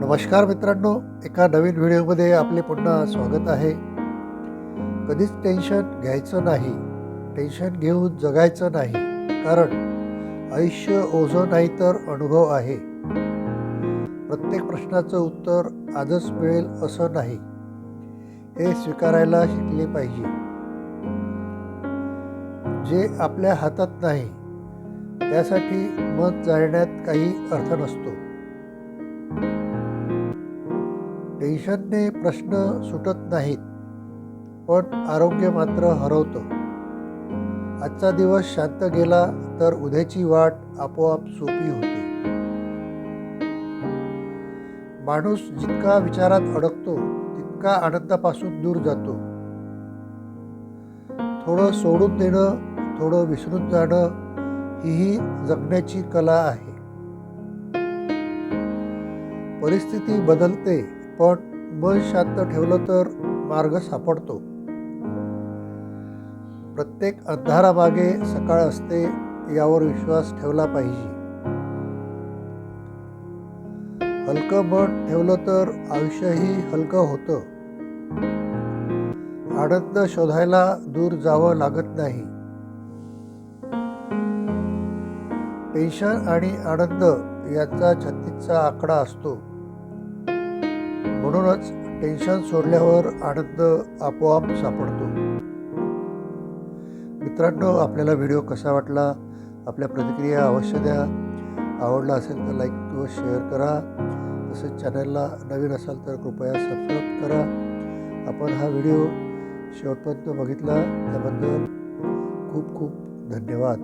नमस्कार मित्रांनो एका नवीन व्हिडिओमध्ये आपले पुन्हा स्वागत आहे. कधीच टेन्शन घ्यायचं नाही टेन्शन घेऊन जगायचं नाही कारण आयुष्य ओझं नाही तर अनुभव आहे. प्रत्येक प्रश्नाचं उत्तर आजच मिळेल असं नाही. हे स्वीकारायला शिकले पाहिजे. जे आपल्या हातात नाही त्यासाठी मत जाळण्यात काही अर्थ नसतो. टेन्शनने प्रश्न सुटत नाहीत पण आरोग्य मात्र हरवतं. आजचा दिवस शांत गेला तर उद्याची वाट आपोआप सोपी होते. माणूस जितका विचारात अडकतो तितका आनंदापासून दूर जातो. थोडं सोडून देणं थोडं विसरून जाणं हीही जगण्याची कला आहे. परिस्थिती बदलते. पण मन शांत ठेवलं तर मार्ग सापडतो. प्रत्येक अंधारामागे सकाळ असते यावर विश्वास ठेवला पाहिजे. हलकं मन ठेवलं तर आयुष्यही हलकं होतं. आनंद शोधायला दूर जावं लागत नाही. टेन्शन आणि आनंद याचा छत्तीसचा आकडा असतो. म्हणूनच टेन्शन सोडल्यावर आनंद आपोआप सापडतो. मित्रांनो आपल्याला व्हिडिओ कसा वाटला? आपल्या प्रतिक्रिया अवश्य द्या. आवडला असेल तर लाईक व शेअर करा. तसेच चॅनलला नवीन असाल तर कृपया सबस्क्राईब करा. आपण हा व्हिडिओ शेवटपर्यंत बघितला. त्याबद्दल खूप खूप धन्यवाद.